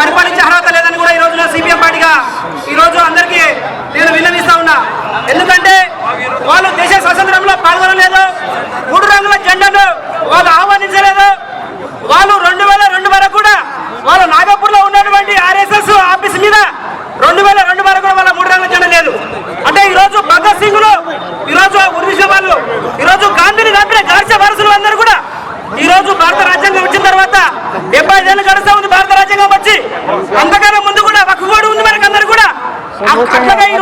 పరిపాలించే అర్హత లేదని కూడా ఈ రోజున సిపిఎం పార్టీగా ఈరోజు అందరికీ నేను విన్నవిస్తా ఉన్నా. ఎందుకంటే వాళ్ళు దేశ స్వతంత్రంలో పాల్గొనలేదు మూడు రంగుల జెండాను వాళ్ళు ఆహ్వానించలేదు. వాళ్ళు రెండు వేల 我看看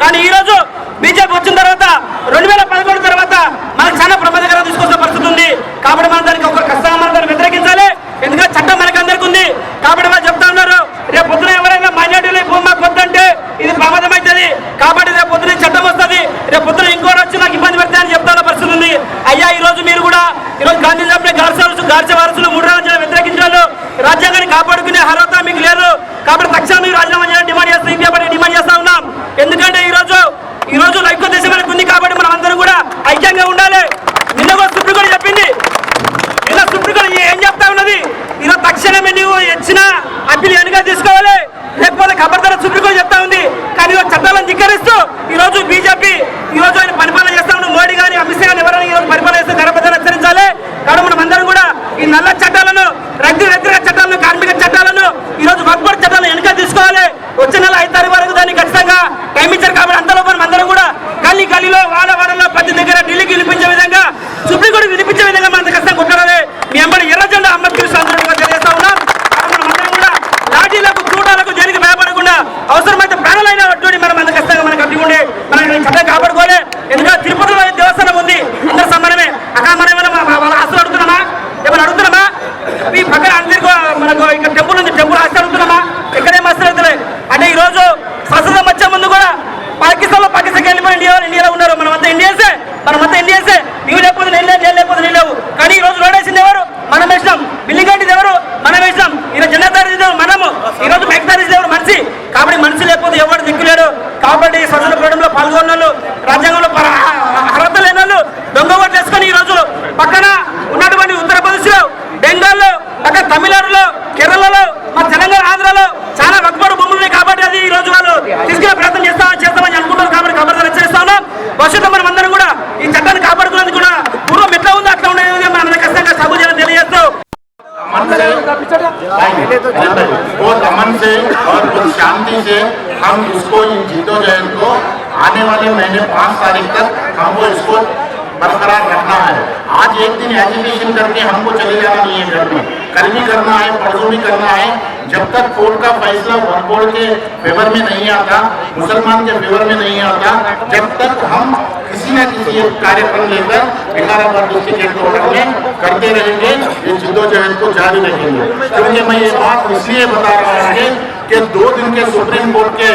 కానీ ఈరోజు బీజేపీ వచ్చిన తర్వాత రెండు వేల आसानी से हम इसको इन जीतो जैन को आने वाले महीने पांच तारीख तक हमको इसको برقرار رکھنا ہے۔ آج ایک دن ایجوکیشن کر کے ہم کو چلے جانا نہیں ہے گھر میں۔ کل بھی کرنا ہے، پرسوں بھی کرنا ہے۔ جب تک کورٹ کا فیصلہ ون کورٹ کے فیور میں نہیں آتا، مسلمان کے فیور میں نہیں آتا، جب تک ہم کسی نہ کسی ایک کارکرم لے کر بہار آباد ڈسٹرکٹ ہیڈ میں کرتے رہیں گے، یہ جدو جدوجہد کو جاری رکھیں گے۔ کیونکہ میں یہ بات اس لیے بتا رہا ہوں کہ دو دن کے سپریم کورٹ کے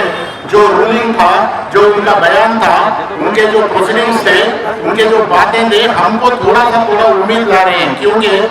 جو رولنگ تھا جو ان کا بیان تھا ان کے جو پروسیڈنگس تھے ان کے جو باتیں تھے ہم کو تھوڑا سا تھوڑا امید لا رہے ہیں کیونکہ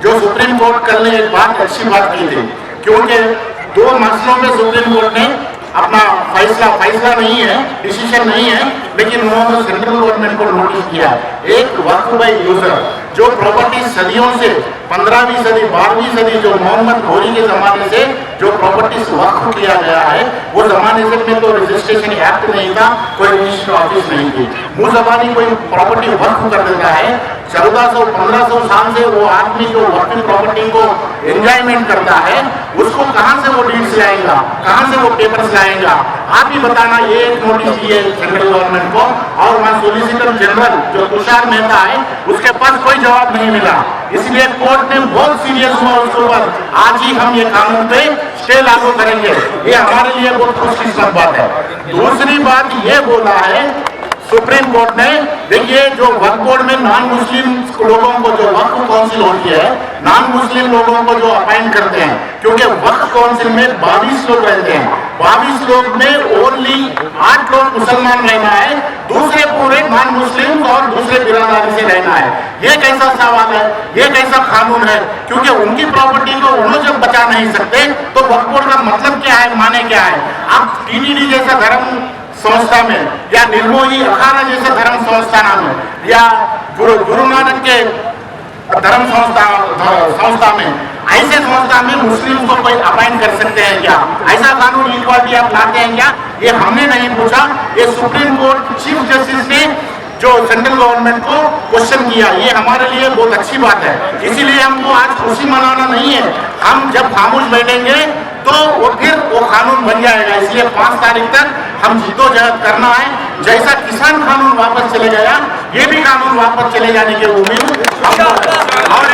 جو سپریم کورٹ کل نے ایک بات اچھی بات کی تھی کیونکہ دو مسئلوں میں سپریم کورٹ نے اپنا فیصلہ فیصلہ نہیں ہے ڈیسیشن نہیں ہے لیکن انہوں نے سینٹرل گورنمنٹ کو نوٹس کیا ایک وقت بائی یوزر جو پراپرٹی صدیوں سے پندرہویں صدی بارہویں صدی جو محمد گھوری کے زمانے سے جو پراپرٹیز وقف کیا گیا ہے وہ زمانے سے میں تو رجسٹریشن ایکٹ نہیں تھا کوئی رجسٹر آفس نہیں تھی وہ زمانی کوئی پراپرٹی وقف کر دیتا ہے چودہ سو پندرہ سو سال سے وہ آدمی جو وقفی پراپرٹی کو انجوائمنٹ کرتا ہے اس کو کہاں سے وہ ڈیٹس لائے گا کہاں سے وہ پیپرز لائے گا آپ ہی بتانا یہ ایک نوٹس دیے سینٹرل گورنمنٹ کو اور وہاں سولیسیٹر جنرل جو تشار مہتا ہے اس کے پاس کوئی جواب نہیں ملا اس لیے کورٹ نے بہت سیریس ہوا اس اوپر آج ہی ہم یہ قانون پہ اسٹے لاگو کریں گے یہ ہمارے لیے بہت خوش قسمت بات ہے دوسری بات یہ بولا ہے سپریم کورٹ نے دیکھئے جو ورک کورٹ میں نان مسلم لوگوں کو جو ورک کونسل ہوتی ہے نان مسلم لوگوں کو جو اپائن کرتے ہیں، کیونکہ ورک کونسل میں باویس لوگ رہتے ہیں۔ باویس لوگ میں اونلی آٹھ لوگ مسلمان رہنا ہے، دوسرے پورے نان مسلم اور دوسرے براداری سے رہنا ہے۔ یہ کیسا سوال ہے؟ یہ کیسا قانون ہے؟ کیونکہ ان کی پراپرٹی کو انہوں جب بچا نہیں سکتے، تو ورک کورٹ کا مطلب کیا ہے؟ مانے کیا ہے؟ آپ ٹی ڈی جیسا دھرم संस्था में या निर्मोही अखाड़ा जैसे धर्म संस्थान में या गुरु गुरु नानक के धर्म संस्था संस्था में ऐसे संस्था में मुस्लिम को कोई अपॉइंट कर सकते हैं क्या ऐसा कानून इक्वालिटी आप लाते हैं क्या ये हमने नहीं पूछा ये सुप्रीम कोर्ट चीफ जस्टिस ने जो सेंट्रल تو وہ پھر وہ قانون بن جائے گا۔ اس لیے پانچ تاریخ تک ہم جد جہد کرنا ہے۔ جیسا کسان قانون واپس چلے گیا، یہ بھی قانون واپس چلے جانے کی امید اور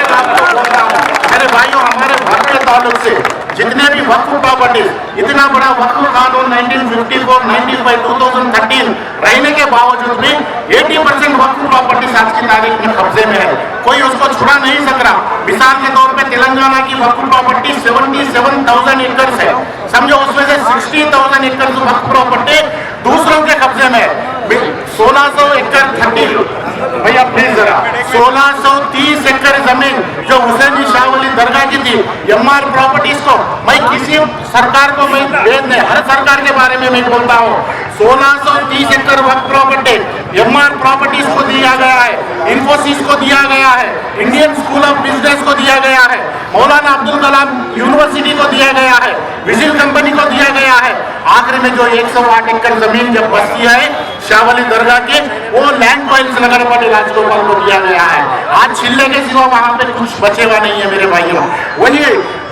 میرے بھائیوں، ہمارے گھر کے تعلق سے جتنے بھی وقف پراپرٹیز اتنا بڑا وقف قانون نائنٹین ففٹی فور نائنٹین بائی ٹو تھاؤزینڈ تھرٹین رہنے کے باوجود بھی ایٹی پرسینٹ وقف پراپرٹیز آج کی تاریخ میں قبضے میں ہے کوئی اس کو چھڑا نہیں سک رہا مثال کے طور پہ تلنگانہ کی وقف پراپرٹی سیونٹی سیون تھاؤزینڈ ایکڑس ہے۔ سمجھو اس میں سے سکسٹی تھاؤزینڈ ایکڑس وقف پراپرٹی دوسروں کے قبضے میں ہے۔ سولہ سو ایکڑ تھٹی بھیا پھر ذرا سولہ سو تیس اکر زمین جو حسین شاہ ولی درگاہ کی تھی یمار پروپٹیز کو میں کسی سرکار کو میں بھیج ہر سرکار کے بارے میں میں بولتا ہوں سولہ سو تیس اکر وقت پروپٹی یمار پروپٹیز کو دیا گیا ہے انفوسیس کو دیا گیا ہے انڈین سکول آف بزنس کو دیا گیا ہے مولانا عبدالدلام یونیورسٹی کو دیا گیا ہے وزل کمپنی کو دیا گیا ہے آخر میں جو ایک سو آٹھ اکر زمین جب بستی ہے शावली दरगाह के वो लैंड कॉइल्स नगर पटे राजगोपाल को दिया गया है आज छिल्ले के सिवा वहां पे कुछ बचेगा नहीं है मेरे भाइयों वही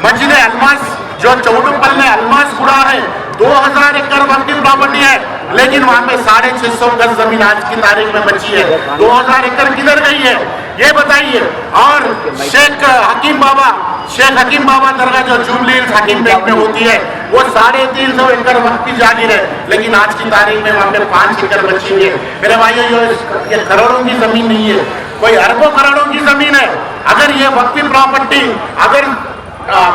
मस्जिद अलमास जो चौडुपल में अलमास खुड़ा है 2000 एकड़ वक्त की प्रॉपर्टी है लेकिन वहां पे साढ़े छह सौ गज जमीन आज की तारीख में बची है 2000 एकड़ किधर गई है ये बताइए और शेख हकीम बाबा शेख हकीम बाबा दरगाह जो जुबली हिल्स हकीम बेग में होती है وہ ساڑھے تین سو ایکڑ وقت بھی جاگیر ہے۔ لیکن آج کی تاریخ میں وہاں پہ پانچ ایکڑ بچی ہوئی ہے۔ میرے بھائیو، یہ کروڑوں کی زمین نہیں ہے۔ کوئی اربوں کروڑوں کی زمین ہے۔ اگر یہ وقتی پراپرٹی اگر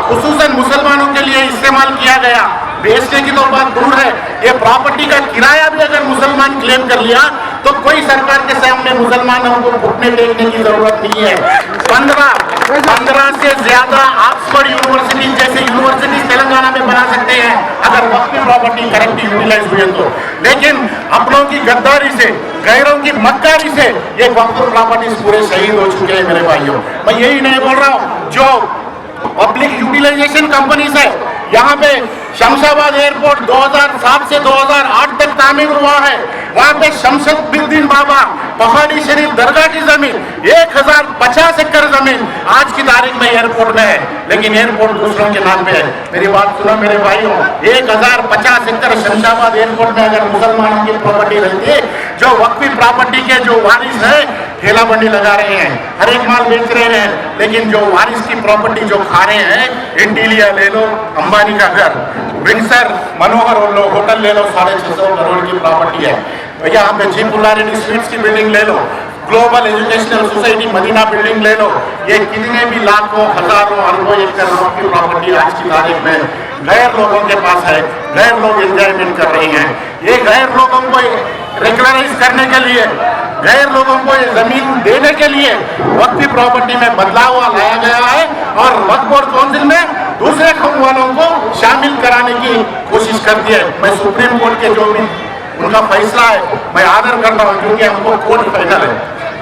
خصوصاً مسلمانوں کے لیے استعمال کیا گیا، بیچنے کی تو بات دور ہے۔ یہ پراپرٹی کا کرایہ بھی اگر مسلمان کلیم کر لیا، تو کوئی سرکار کے سامنے مسلمانوں کو گھٹنے ٹیکنے کی ضرورت نہیں ہے۔ پندرہ پندرہ سے زیادہ آکسفورڈ یونیورسٹی جیسے یونیورسٹی تلنگانہ میں بنا سکتے ہیں اگر وقت پراپرٹی کرنٹی یوٹیلائز ہوئی تو لیکن اپنوں کی غداری سے غیروں کی مکاری سے یہ وقت پراپرٹیز پورے شہید ہو چکے ہیں میرے بھائیوں میں یہی نہیں بول رہا ہوں جو پبلک یوٹیلائزیشن کمپنیز ہے یہاں پہ شمس آباد ایئرپورٹ دو ہزار سات سے دو ہزار آٹھ تک تعمیر ہوا ہے۔ وہاں پہ شمشد بلدین بابا، پہاڑی شریف درگاہ کی زمین، ایک ہزار پچاس ایکڑ زمین آج کی تاریخ میں ایئرپورٹ میں ہے۔ لیکن ایئرپورٹ دوسروں کے نام پہ ہے۔ میری بات سنا میرے بھائیوں، ایک ہزار پچاس ایکڑ شمس آباد میں اگر مسلمانوں کی پراپرٹی رہتی ہے، جو وقفی پراپرٹی کے جو وارث ہیں ٹھیلا منڈی لگا رہے ہیں ہر ایک مال بیچ رہے ہیں لیکن جو وارث کی پراپرٹی جو کھا رہے ہیں انٹیلیا لے لو امبانی کا گھر ونسر منوہر ہوٹل لے لو ساڑھے چھ سو کروڑ کی پراپرٹی ہے یہاں پہ جی پلارین اسٹریٹس کی بلڈنگ لے لو گلوبل ایجوکیشنل سوسائٹی مدینہ بلڈنگ لے لو یہ کتنے بھی لاکھوں ہزاروں اربوں ایک کی پراپرٹی آج کی تاریخ میں غیر لوگوں کے پاس ہے غیر لوگ انجوائمنٹ کر رہے ہیں یہ غیر لوگوں کو ریگولرائز کرنے کے لیے غیر لوگوں کو یہ زمین دینے کے لیے وقتی پراپرٹی میں بدلاؤ لایا گیا ہے اور وقت اور کونسل میں دوسرے قوم والوں کو شامل کرانے کی کوشش کرتی ہے۔ میں سپریم کورٹ کے جو بھی ان کا فیصلہ ہے، میں آدر کرتا ہوں کیونکہ ہم کو کورٹ فائنل ہے۔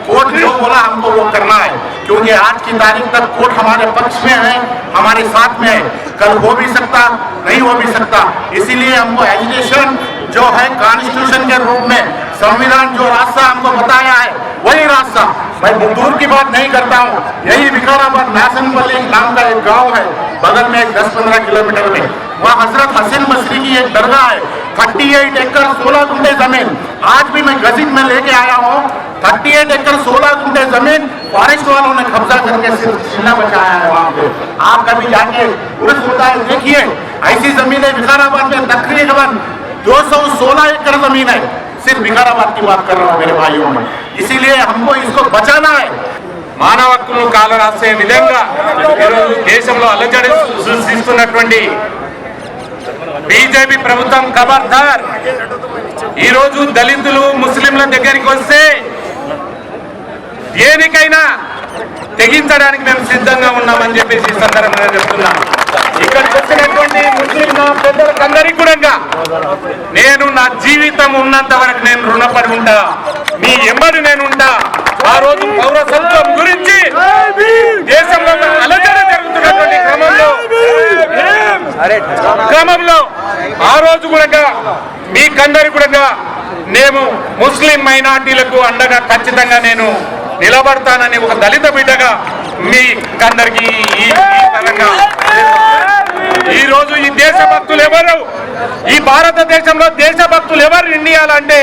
کورٹ جو بولا ہم کو وہ کرنا ہے، کیونکہ آج کی تاریخ تک کورٹ ہمارے پکش میں ہے، ہمارے ساتھ میں ہے۔ کل ہو بھی سکتا، نہیں ہو بھی سکتا، اسی لیے ہم کو ایجوکیشن جو ہے کانسٹیوشن کے روپ میں، سنویدھان جو راستہ ہم کو بتایا ہے، وہی راستہ. میں دور کی بات نہیں کرتا ہوں. یہی وکار آباد ناسن پلی نام کا ایک گاؤں ہے، بغل میں ایک دس پندرہ کلومیٹر میں. وہاں حضرت حسین مصری کی ایک درگاہ ہے، تھرٹی ایٹ ایکڑ سولہ گنڈے زمین. آج بھی میں گزٹ میں لے کے آیا ہوں، تھرٹی ایٹ ایکڑ سولہ گنڈے زمین فارسٹ والوں نے قبضہ کر کے صرف چھینا بچایا ہے وہاں پہ. آپ کبھی جا اس ہوتا ہے، دیکھیے، ایسی زمینیں وکار آباد میں تقریباً में तकरीबन 216 एकड़ जमीन है सिर्फ विकाराबाद की बात कर रहा हूँ मेरे भाइयों में इसीलिए हमको इसको बचाना है మానవ హక్కులను కాలరాసే విధంగా ఈరోజు దేశంలో అలజడి సృష్టిస్తున్నటువంటి బీజేపీ ప్రభుత్వం ఖబర్దార్ ఈరోజు దళితులు ముస్లింల దగ్గరికి వస్తే దేనికైనా తెగించడానికి మేము సిద్ధంగా ఉన్నామని చెప్పేసి ఈ సందర్భంగా చెప్తున్నాను ఇక్కడికి వచ్చినటువంటి ముస్లిం నా పెద్దలకందరికీ కూడా నేను నా జీవితం ఉన్నంత వరకు నేను రుణపడి ఉంటా. మీ ఎమ్మడి నేను ఉంటా. ఆ రోజు పౌరసత్వం గురించి దేశంలో అలజడి జరుగుతున్నటువంటి క్రమంలో క్రమంలో ఆ రోజు కూడా మీకందరి కూడా నేను ముస్లిం మైనార్టీలకు అండగా ఖచ్చితంగా నేను నిలబడతానని ఒక దళిత బిడ్డగా మీ అందరికి ఈ ఈ పరంగా ఈ రోజు ఈ దేశభక్తులు ఎవరు? ఈ భారతదేశంలో దేశభక్తులు ఎవరు ఇండియాలంటే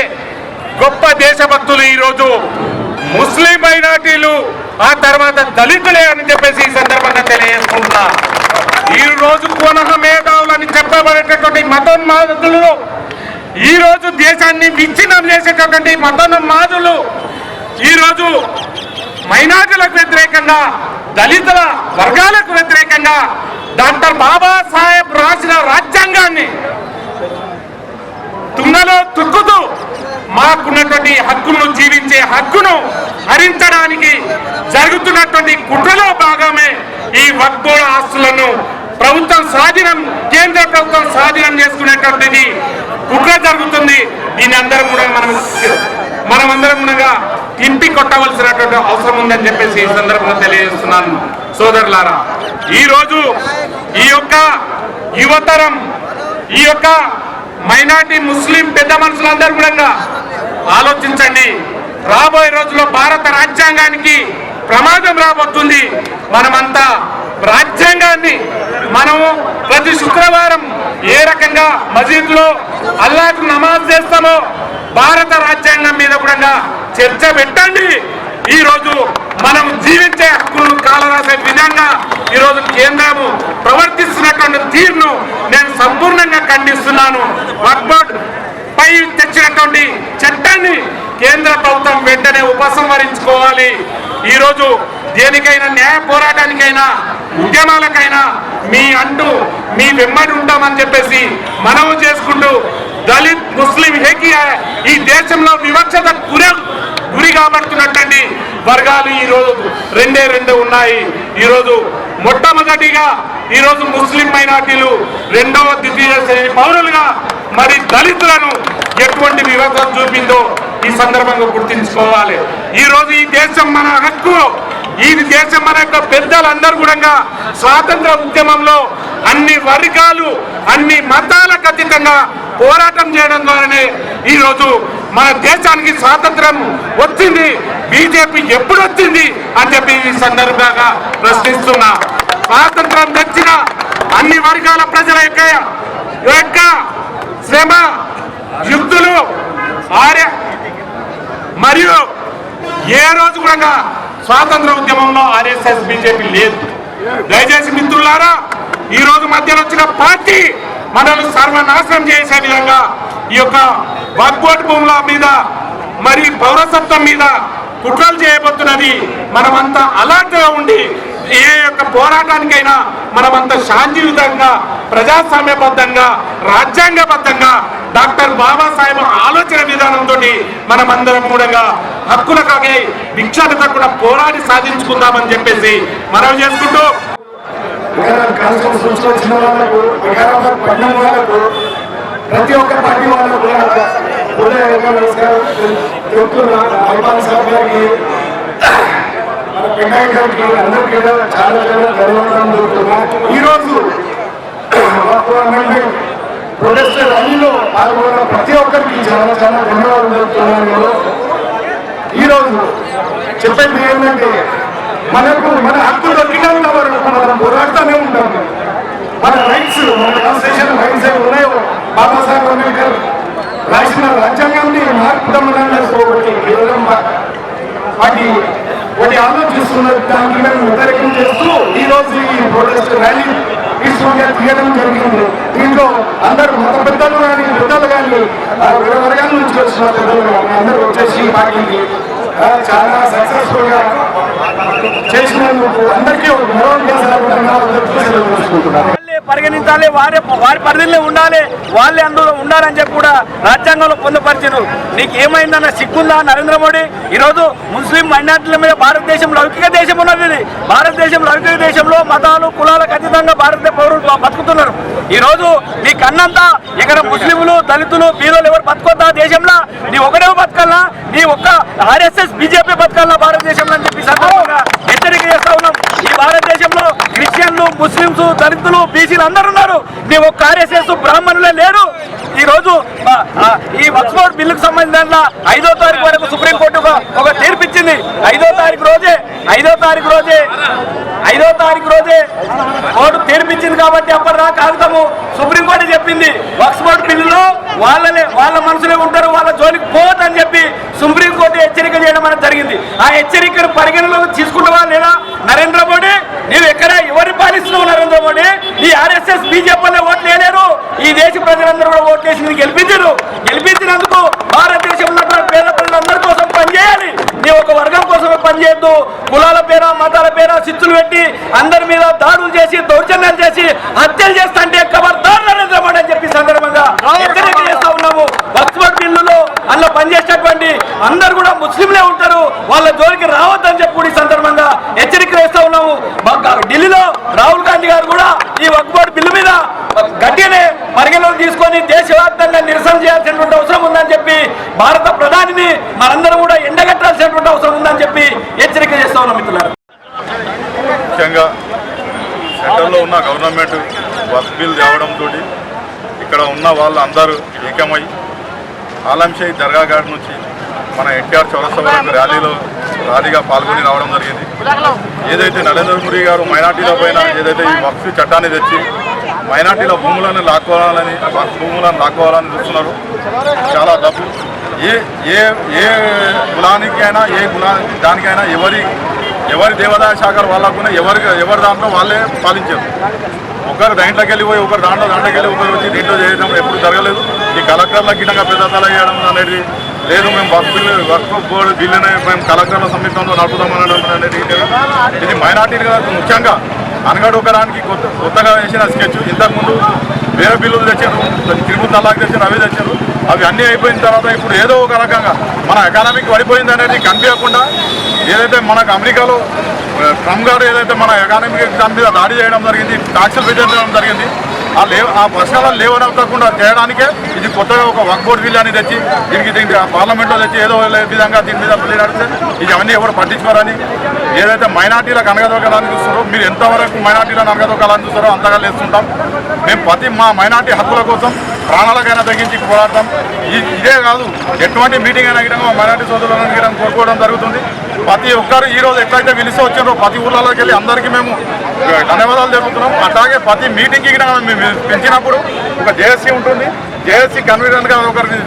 గొప్ప దేశభక్తులు ఈ రోజు ముస్లిం మైనార్టీలు ఆ తర్వాత దళితులే అని చెప్పేసి ఈ సందర్భంగా తెలియజేసుకుంటున్నా. ఈ రోజు పునః మేధావులు అని చెప్పబడేటటువంటి మతోన్మాదులు ఈ రోజు దేశాన్ని విచ్ఛిన్నం చేసేటటువంటి మతోన్మాదులు ఈ రోజు మైనార్టీలకు వ్యతిరేకంగా దళితుల వర్గాలకు వ్యతిరేకంగా డాక్టర్ బాబాసాహెబ్ రాసిన రాజ్యాంగాన్ని తుంగలో తుక్కుతూ మాకున్నటువంటి హక్కును జీవించే హక్కును హరించడానికి జరుగుతున్నటువంటి కుట్రలో భాగమే ఈ వక్బోర్డ్ ఆస్తులను ప్రభుత్వం స్వాధీనం కేంద్ర ప్రభుత్వం స్వాధీనం చేసుకునేటువంటిది కుట్ర జరుగుతుంది. దీని అందరం కూడా మనం మనమందరం కూడా తింపి కొట్టవలసినటువంటి అవసరం ఉందని చెప్పేసి ఈ సందర్భంగా తెలియజేస్తున్నాను. సోదరులారా ఈ ఈ యొక్క యువతరం ఈ యొక్క మైనార్టీ ముస్లిం పెద్ద మనుషులందరూ కూడా ఆలోచించండి. రాబోయే రోజుల్లో భారత రాజ్యాంగానికి ప్రమాదం రాబోతుంది. మనమంతా రాజ్యాంగాన్ని మనము ప్రతి శుక్రవారం ఏ రకంగా మసీద్లో అల్లాకు నమాజ్ చేస్తామో భారత రాజ్యాంగం మీద కూడా చర్చ పెట్టండి. ఈరోజు మనం జీవించే హక్కులను కాలరాసే విధంగా ఈ రోజు కేంద్రము ప్రవర్తిస్తున్నటువంటి తీరును నేను సంపూర్ణంగా ఖండిస్తున్నాను. వర్క్బోర్డ్ పై తెచ్చినటువంటి చట్టాన్ని కేంద్ర ప్రభుత్వం వెంటనే ఉపసంహరించుకోవాలి. ఈరోజు దేనికైనా న్యాయ పోరాటానికైనా ఉద్యమాలకైనా మీ అంటూ మీ వెంబడి ఉంటామని చెప్పేసి మనము చేసుకుంటూ దళిత్ ముస్లిం ఏకీ ఈ దేశంలో వివక్షత గురవు గురి కాబడుతున్నటువంటి వర్గాలు ఈ రోజు రెండే రెండు ఉన్నాయి. ఈరోజు మొట్టమొదటిగా ఈరోజు ముస్లిం మైనార్టీలు రెండవ ద్వితీయ శ్రేణి పౌరులుగా మరి దళితులను ఎటువంటి వివాదం చూపిందో ఈ సందర్భంగా గుర్తించుకోవాలి. ఈరోజు ఈ దేశం మన హక్కు. ఈ దేశం మన యొక్క పెద్దలందరూ కూడా స్వాతంత్ర ఉద్యమంలో అన్ని వర్గాలు అన్ని మతాలకు అతీతంగా పోరాటం చేయడం ద్వారానే ఈరోజు మన దేశానికి స్వాతంత్రం వచ్చింది. బీజేపీ ఎప్పుడు వచ్చింది అని చెప్పి ఈ సందర్భంగా ప్రశ్నిస్తున్నా. స్వాతంత్రం తెచ్చిన అన్ని వర్గాల ప్రజల యొక్క యొక్క శ్రమ యుక్తులు ఆర్య మరియు ఏ రోజు కూడా స్వాతంత్ర ఉద్యమంలో ఆర్ఎస్ఎస్ బీజేపీ లేదు. దయచేసి మిత్రులారా ఈ రోజు మధ్యలో వచ్చిన పార్టీ మనల్ని సర్వనాశనం చేసే విధంగా ఈ యొక్క వాగ్బోట్ భూముల మీద మరి పౌరసత్వం మీద కుట్రలు చేయబోతున్నది మనమంతా అలర్ట్గా ఉండి ఏ యొక్క పోరాటానికైనా మనమంతా శాంతియుతంగా ప్రజాస్వామ్యబద్ధంగా రాజ్యాంగబద్ధంగా డాక్టర్ బాబాసాహెబ్ ఆలోచన విధానంతో మనమందరం కూడా హక్కులకాగే విక్షాత కూడా పోరాడి సాధించుకుందామని చెప్పేసి మనం చేసుకుంటూ వికారాబాద్ కాన్స్టిట్యూన్స్ వచ్చిన వాళ్ళకు వికారాబాద్ పట్టణం వాళ్ళకు ప్రతి ఒక్క పార్టీ వాళ్ళకు నమస్కారం చెప్తున్నా. హనుమాన్ సాబ్ గారికి మన వెంకయ్య గారికి అందరికీ కూడా చాలా చాలా ధన్యవాదాలు చెబుతున్నా ఈరోజు ప్రొటెస్ట్ ర్యాలీలో పాల్గొన్న ప్రతి ఒక్కరికి చాలా చాలా ధన్యవాదాలు చెబుతున్నాను ఈరోజు చెప్పేది ఏంటంటే మనకు మన హక్కులు దొరికినంత వరకు మనం పోరాడుతూనే ఉంటాం. మన రైట్స్ మన కాన్స్టిట్యూషన్ రైట్స్ ఏమి ఉన్నాయో బాబాసాహెబ్ అంబేద్కర్ రాసిన రాజ్యాంగాన్ని మార్పుదమ్మని చేసుకోబట్టి కేవలం వాటి వాటి ఆలోచిస్తున్న దానికి మేము వ్యతిరేకం చేస్తూ ఈ రోజు ఈ ప్రొటెస్ట్ ర్యాలీ పీస్ఫుల్గా తీయడం జరిగింది. దీంట్లో అందరూ మత పెద్దలు కానీ పెద్దలు కానీ వివిధ వర్గాల నుంచి వచ్చిన పెద్దలు కానీ అందరూ వచ్చేసి వాటికి చాలా సక్సెస్ఫుల్గా చేసినందుకు అందరికీ ఒక పరిగణించాలి వారే వారి పరిధిలో ఉండాలి వాళ్ళే అందులో ఉండాలని చెప్పి కూడా రాజ్యాంగంలో పొందుపరిచారు నీకు ఏమైందన్న సిగ్గుందా నరేంద్ర మోడీ? ఈరోజు ముస్లిం మైనార్టీల మీద భారతదేశం లౌకిక దేశం ఉన్నది ఇది. భారతదేశం లౌకిక దేశంలో మతాలు కులాలకు అతీతంగా భారత పౌరులు బతుకుతున్నారు. ఈరోజు నీ కన్నంతా ఇక్కడ ముస్లింలు దళితులు బీదలు ఎవరు బతుకొద్దా దేశంలో? నీ ఒకడే బతకల్లా నీ ఒక్క ఆర్ఎస్ఎస్ బీజేపీ బతకాలనా భారతదేశంలో అని చెప్పి సందర్భంగా హెచ్చరిక చేస్తా ఉన్నాం. ఈ భారతదేశంలో క్రిస్టియన్లు ముస్లింస్ దళితులు బీసీలు అందరూ ఉన్నారు. నీ ఒక్క ఆర్ఎస్ఎస్ బ్రాహ్మణులే లేరు. ఈ రోజు ఈ వక్స్ఫోర్డ్ బిల్లుకు సంబంధించిన ఐదో తారీఖు వరకు సుప్రీంకోర్టు ఒక తీర్పు ఇచ్చింది ఐదో తారీఖు రోజే ఐదో తారీఖు రోజే ఐదో తారీఖు రోజే కోర్టు తీర్పిచ్చింది కాబట్టి అప్పటిదా కాగితము సుప్రీంకోర్టు చెప్పింది వక్స్ఫోర్డ్ బిల్లులో వాళ్ళనే వాళ్ళ మనసులే ఉంటారు వాళ్ళ జోలికి పోదని చెప్పి సుప్రీం హెచ్చరిక చేయడం అనేది జరిగింది ఆ హెచ్చరికను పరిగణలోకి తీసుకుంటావా లేదా? నరేంద్ర మోడీ నీవు ఎక్కడ ఎవరిని పాలిస్తున్నావు నరేంద్ర మోడీ? ఈ ఆర్ఎస్ఎస్ బీజేపీ ఓట్లు వేయలేరు. ఈ దేశ ప్రజలందరూ కూడా ఓట్లేసి నీకు గెలిపించరు. గెలిపించినందుకు భారతదేశంలో పేద ప్రజలందరి కోసం పనిచేయాలి. నీ ఒక వర్గం కోసమే పనిచేయద్దు. కులాల పేర మతాల పేర చిచ్చులు పెట్టి అందరి మీద దాడులు చేసి దౌర్జన్యాలు చేసి హత్యలు చేస్తా అంటే ఖబర్దార్ నరేంద్ర మోడీ అని చెప్పి సందర్భంగా హెచ్చరిక చేస్తా ఉన్నాము వక్ఫ్ బిల్లులో అందులో పనిచేసేటువంటి అందరు కూడా ముస్లింలే ఉంటారు వాళ్ళ జోలికి రావద్దని చెప్పి కూడా ఈ సందర్భంగా హెచ్చరిక వేస్తా ఉన్నాము మాకు ఢిల్లీలో రాహుల్ గాంధీ గారు కూడా ఈ వక్ఫ్ బిల్లు మీద గట్టిగానే పరిగణలోకి తీసుకొని దేశవ్యాప్తంగా నిరసన చేయాల్సినటువంటి అవసరం ఉందని చెప్పి భారత ప్రధానిని మనందరం కూడా ఎండగట్టాల్సినటువంటి అవసరం ఉందని చెప్పి హెచ్చరిక చేస్తా ఉన్నాం మిత్రులారు. ముఖ్యంగా సెంటర్లో ఉన్న గవర్నమెంట్ వర్క్ బిల్ తేవడంతో ఇక్కడ ఉన్న వాళ్ళు అందరూ ఏకమై ఆలంషై దర్గా గార్డ్ నుంచి మన ఎన్టీఆర్ చౌరస్తా వరకు ర్యాలీలో ర్యాలీగా పాల్గొని రావడం జరిగింది. ఏదైతే నరేంద్ర మోడీ గారు మైనార్టీల పైన ఏదైతే ఈ వక్ఫ్ చట్టాన్ని తెచ్చి మైనార్టీల భూములను లాక్కోవాలని భూములను లాక్కోవాలని చూస్తున్నారు. చాలా తప్పు ఏ ఏ ఏ కులానికైనా ఏ కులా దానికైనా ఎవరి ఎవరి దేవాదాయ శాఖ వాళ్ళకున్నా ఎవరికి ఎవరి దాంట్లో వాళ్ళే పాలించారు. ఒకరు దాంట్లోకి వెళ్ళిపోయి ఒకరు దాంట్లో దాంట్లోకి వెళ్ళి ఒకరు వచ్చి దీంట్లో చేయడం ఎప్పుడు జరగలేదు. ఈ కలెక్టర్ల గిట్టంగా పెద్ద తల చేయడం అనేది లేదు. మేము వర్క్ బిల్లు వర్క్ బోర్డు బిల్లునే మేము కలెక్టర్ల సమీపంలో నడుపుదామనడం అనేది ఇది. మైనార్టీలు ముఖ్యంగా అనగడొక్కడానికి కొత్త కొత్తగా వేసిన స్కెచ్. ఇంతకుముందు వేరే బిల్లులు తెచ్చారు. తిరుమల తలాక్ తెచ్చారు అవి తెచ్చారు. అవి అన్నీ అయిపోయిన తర్వాత ఇప్పుడు ఏదో ఒక రకంగా మన ఎకానమీకి పడిపోయింది అనేది కనిపించకుండా ఏదైతే మనకు అమెరికాలో ట్రంప్ గారు ఏదైతే మన ఎకానమీకి దాని మీద దాడి చేయడం జరిగింది ట్యాక్సులు విధించడం జరిగింది ఆ లేవ ఆ వర్షాలను లేవనెత్తకుండా చేయడానికే ఇది కొత్తగా ఒక వర్క్ బోర్డ్ బిల్ అని తెచ్చి దీనికి దీనికి పార్లమెంట్లో తెచ్చి ఏదో విధంగా దీని మీద బిల్లు నడిస్తే ఇది అవన్నీ ఎవరు పట్టించుకోరని ఏదైతే మైనార్టీలకు అనగదొక్కడానికి చూస్తారో మీరు ఎంతవరకు మైనార్టీలను అనగదొక్కాలని చూస్తారో అంతగా లేస్తుంటాం. మేము ప్రతి మా మైనార్టీ హక్కుల కోసం ప్రాణాలకైనా తగ్గించి పోరాడతాం. ఇదే కాదు ఎటువంటి మీటింగ్ అయినా గిట్ట మా మైనార్టీ సోదరులను గిట్ట కోరుకోవడం జరుగుతుంది. ప్రతి ఒక్కరు ఈ రోజు ఎట్లయితే పిలిచి వచ్చారో ప్రతి ఊళ్ళలోకి వెళ్ళి అందరికీ మేము ధన్యవాదాలు జరుగుతున్నాం అట్లాగే ప్రతి మీటింగ్కి మేము పెంచినప్పుడు ఒక జేఎస్సీ ఉంటుంది. జేఎస్సీ కన్వీనర్గా ఒకరిని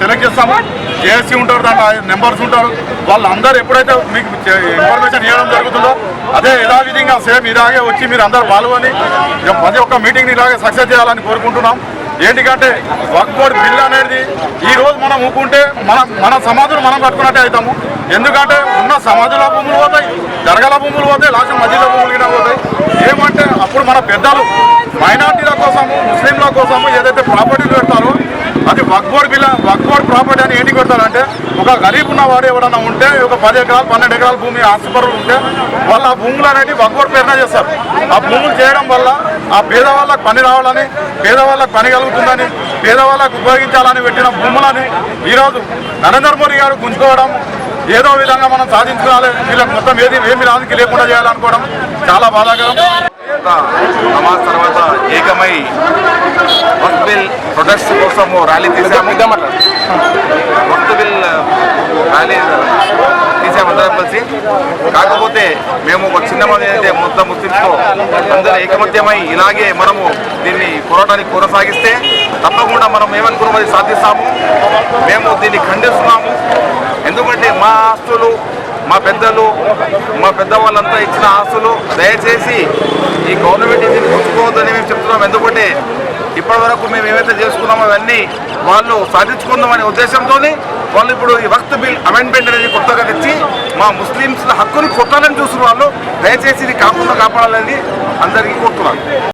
సెలెక్ట్ చేస్తాము. జేఎస్సీ ఉంటారు దాంట్లో నెంబర్స్ ఉంటారు. వాళ్ళందరూ ఎప్పుడైతే మీకు ఇన్ఫర్మేషన్ ఇవ్వడం జరుగుతుందో అదే యథావిధంగా సేమ్ ఇలాగే వచ్చి మీరు అందరు పాల్గొని ప్రతి ఒక్క మీటింగ్ని ఇలాగే సక్సెస్ చేయాలని కోరుకుంటున్నాం. ఏంటికంటే వర్క్ బోర్డ్ బిల్ అనేది ఈ రోజు మనం ఊపుకుంటే మన మన సమాధులు మనం కట్టుకున్నట్టే అవుతాము. ఎందుకంటే ఉన్న సమాధుల భూములు పోతాయి జరగల భూములు పోతాయి లాస్ట్ మధ్యలో భూములు కూడా పోతాయి. ఏమంటే అప్పుడు మన పెద్దలు మైనార్టీల కోసము ముస్లింల కోసము ఏదైతే ప్రాపర్టీలు పెడతారో అది వక్ బోర్డ్ బిల్ వక్ ప్రాపర్టీ అని ఏంటి పెడతారంటే ఒక గరీబ్ ఉన్నవాడు ఎవడన్నా ఉంటే ఒక పది ఎకరాలు పన్నెండు ఎకరాల భూమి ఆస్తిపరులు ఉంటే వాళ్ళు ఆ భూములు అనేవి వక్ బోర్డ్ పేరున చేస్తారు. ఆ భూములు చేయడం వల్ల ఆ పేదవాళ్ళకి పని రావాలని పేదవాళ్ళకి పని కలుగుతుందని పేదవాళ్ళకు ఉపయోగించాలని పెట్టిన భూములని ఈరోజు నరేంద్ర మోడీ గారు గుంజుకోవడం ఏదో విధంగా మనం సాధించుకోవాలి వీళ్ళకి మొత్తం ఏది ఏమి రానికి లేకుండా చేయాలనుకోవడం చాలా బాధాకరం. నమాజ్ తర్వాత ఏకమై ప్రొటెస్ట్ కోసము ర్యాలీ తీసాము వక్త్ బిల్ ర్యాలీ తీసాము అందరం కలిసి. కాకపోతే మేము ఒక చిన్న మంది అయితే మొత్తం ముస్లింస్తో అందరూ ఏకమత్యమై ఇలాగే మనము దీన్ని పోరాటానికి కొనసాగిస్తే తప్పకుండా మనం ఏమనుకున్నది సాధిస్తాము? మేము దీన్ని ఖండిస్తున్నాము. ఎందుకంటే మా ఆస్తులు మా పెద్దలు మా పెద్దవాళ్ళంతా ఇచ్చిన ఆస్తులు దయచేసి ఈ గవర్నమెంట్ దీన్ని పుచ్చుకోవద్దని మేము చెప్తున్నాం. ఎందుకంటే ఇప్పటి వరకు మేము ఏమైతే చేసుకున్నామో అవన్నీ వాళ్ళు సాధించుకుందామనే ఉద్దేశంతో వాళ్ళు ఇప్పుడు ఈ వక్త్ బిల్ అమెండ్మెంట్ అనేది కొత్తగా తెచ్చి మా ముస్లిమ్స్ హక్కుని కొట్టాలని చూస్తున్న వాళ్ళు దయచేసి ఇది కాకుండా కాపాడాలని అందరికీ కోరుతున్నాను.